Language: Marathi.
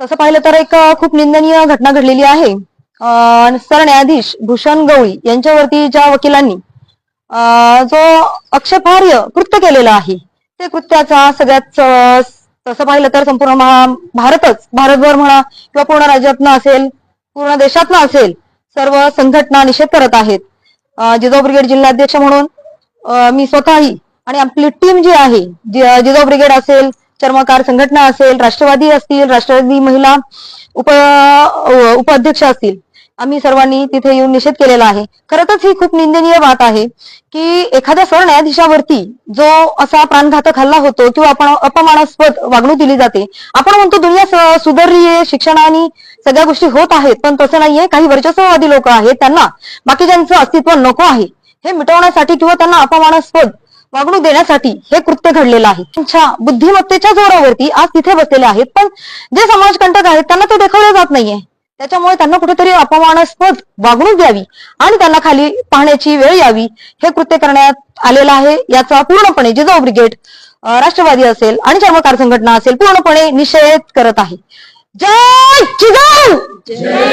तसं पाहिलं तर एक खूप निंदनीय घटना घडलेली आहे. सरन्यायाधीश भूषण गवळी यांच्यावरती ज्या वकिलांनी जो अक्षेपार्य कृत्य केलेलं आहे ते कृत्याचा सगळ्यात तसं पाहिलं तर संपूर्ण महा भारतच भारतभर म्हणा किंवा पूर्ण राज्यातनं असेल पूर्ण देशातनं असेल सर्व संघटना निषेध करत आहेत. जिजाऊ ब्रिगेड जिल्हाध्यक्ष म्हणून मी स्वतःही आणि आपली टीम जी आहे जि- जिजाऊ ब्रिगेड असेल चर्मकार संघटना असेल राष्ट्रवादी असतील राष्ट्रवादी महिला उप उपाध्यक्ष असतील आम्ही सर्वांनी तिथे येऊन निषेध केलेला आहे. खरंच ही खूप निंदनीय बात आहे की एखाद्या सरन्यायाधीशावरती जो असा प्राणघातक हल्ला होतो किंवा आपण अपमानास्पद वागणूक दिली जाते आपण म्हणतो दुनिया स- सुधारली आहे शिक्षणाने सगळ्या गोष्टी होत आहेत पण तसं नाहीये. काही वर्चस्ववादी लोक आहेत त्यांना बाकीच्यांचं अस्तित्व नको आहे. हे मिटवण्यासाठी किंवा त्यांना अपमानास्पद वागणूक देण्यासाठी हे कृत्य घडलेलं आहे. त्यांच्या बुद्धिमत्तेच्या जोरावरती आज तिथे बसलेले आहेत. पण जे समाजकंटक आहेत त्यांना ते देखवलं जात नाहीये. त्याच्यामुळे त्यांना कुठेतरी अपमानास्पद वागणूक द्यावी आणि त्यांना खाली पाहण्याची वेळ यावी हे कृत्य करण्यात आलेलं आहे. याचा पूर्णपणे जिजाऊ ब्रिगेड राष्ट्रवादी असेल आणि चर्मकार संघटना असेल पूर्णपणे निषेध करत आहे. जय जिजाऊ! जय जिजाऊ